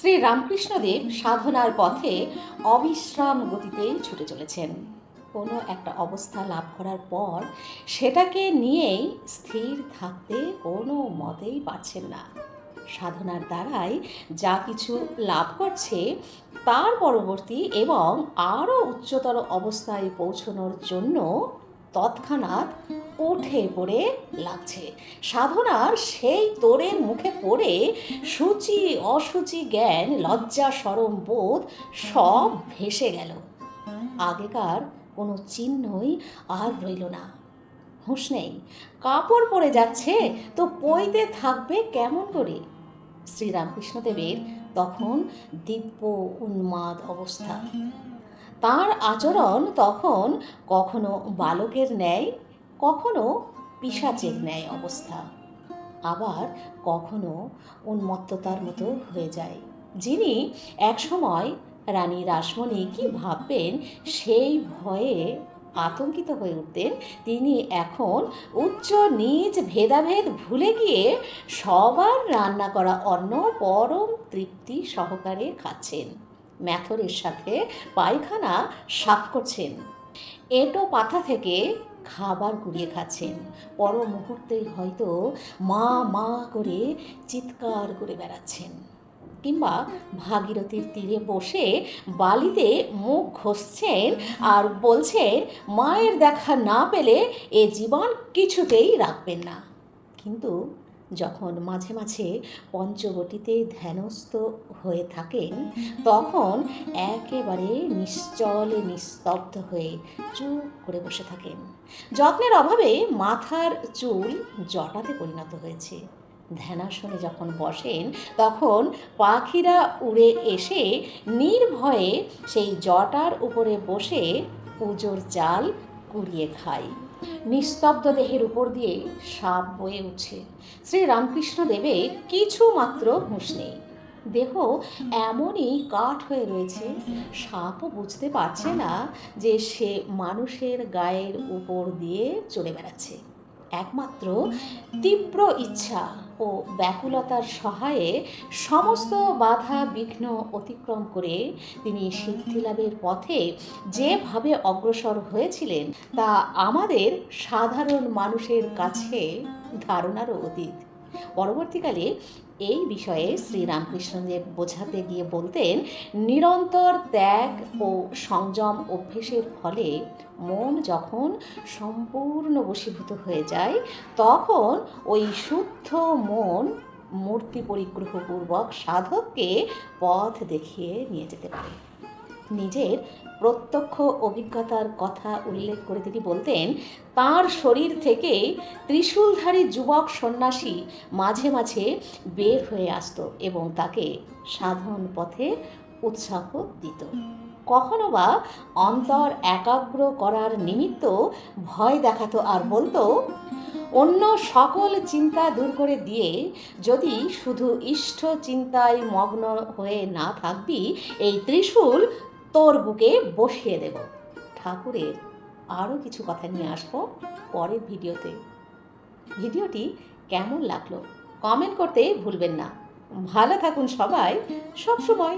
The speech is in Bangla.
শ্রী রামকৃষ্ণদেব সাধনার পথে অবিশ্রাম গতিতে ছুটে চলেছেন। কোনো একটা অবস্থা লাভ করার পর সেটাকে নিয়েই স্থির থাকতে কোনো মতেই পারছেন না। সাধনার দ্বারাই যা কিছু লাভ করছে তার পরবর্তী এবং আরও উচ্চতর অবস্থায় পৌঁছানোর জন্য তৎক্ষণাৎ উঠে পড়ে লাগছে। সাধনার সেই তোরের মুখে পড়ে সূচি অসুচি জ্ঞান, লজ্জা, সরম বোধ সব ভেসে গেল। আগেকার কোনো চিহ্নই আর রইল না। হুঁশ নেই, কাপড় পরে যাচ্ছে তো পইতে থাকবে কেমন করে? শ্রীরামকৃষ্ণদেবের তখন দিব্য উন্মাদ অবস্থা। তার আচরণ তখন কখনো বালকের ন্যায় কখনো পিসাচের ন্যায় অবস্থা, আবার কখনো উন্মত্ততার মতো হয়ে যায়। যিনি একসময় রানী রাসমণি কি ভাববেন, সেই ভয়ে আতঙ্কিত হয়ে উঠতেন। তিনি এখন উচ্চ নিজ ভেদাভেদ ভুলে গিয়ে সবার রান্না করা অন্ন পরম তৃপ্তি সহকারে খাচ্ছেন। ম্যাথরের সাথে পায়খানা সাফ করছেন। এটো পাতা থেকে খাবার কুড়িয়ে খাচ্ছেন। পর মুহূর্তেই হয়তো মা মা করে চিৎকার করে বেড়াচ্ছেন। কিংবা ভাগীরথীর তীরে বসে বালিতে মুখ ঘষছেন আর বলছেন, মায়ের দেখা না পেলে এ জীবন কিছুতেই রাখবেন না। কিন্তু যখন মাঝে মাঝে পঞ্চবটিতে ধ্যানস্থ হয়ে থাকেন তখন একেবারে নিশ্চলে নিস্তব্ধ হয়ে চুপ করে বসে থাকেন। যত্নের অভাবে মাথার চুল জটাতে পরিণত হয়েছে। ধ্যানাসনে যখন বসেন তখন পাখিরা উড়ে এসে নির্ভয়ে সেই জটার উপরে বসে পুজোর চাল কুড়িয়ে খায় নিস্তব্ধ দেহের উপর দিয়ে সাপ বয়ে উঠছে শ্রী রামকৃষ্ণ দেবে কিছু মাত্র হুঁশ নেই। দেহ এমনই কাঠ হয়ে রয়েছে, সাপও বুঝতে পারছে না যে সে মানুষের গায়ের উপর দিয়ে চলে বেড়াচ্ছে। একমাত্র তীব্র ইচ্ছা ও ব্যাকুলতার সহায়ে সমস্ত বাধা বিঘ্ন অতিক্রম করে তিনি সিদ্ধিলাভের পথে যেভাবে অগ্রসর হয়েছিলেন, তা আমাদের সাধারণ মানুষের কাছে ধারণারও অতীত। পরবর্তীকালে এই বিষয়ে শ্রীরামকৃষ্ণদেব বোঝাতে গিয়ে বলতেন, নিরন্তর ত্যাগ ও সংযম অভ্যেসের ফলে মন যখন সম্পূর্ণ বশীভূত হয়ে যায়, তখন ওই শুদ্ধ মন মূর্তি পরিগ্রহপূর্বক সাধককে পথ দেখিয়ে নিয়ে যেতে পারে। নিজের প্রত্যক্ষ অভিজ্ঞতার কথা উল্লেখ করে তিনি বলতেন, তার শরীর থেকে ত্রিশূলধারী যুবক সন্ন্যাসী মাঝে মাঝে বের হয়ে আসতো এবং তাকে সাধন পথে উৎসাহ দিত। কখনো বা অন্তর একাগ্র করার নিমিত্ত ভয় দেখাতো আর বলতো, অন্য সকল চিন্তা দূর করে দিয়ে যদি শুধু ইষ্ট চিন্তায় মগ্ন হয়ে না থাকবি, এই ত্রিশূল তোর বুকে বসিয়ে দেব। ঠাকুরের আরও কিছু কথা নিয়ে আসব পরের ভিডিওতে। ভিডিওটি কেমন লাগল কমেন্ট করতে ভুলবেন না। ভালো থাকুন সবাই। সব সময়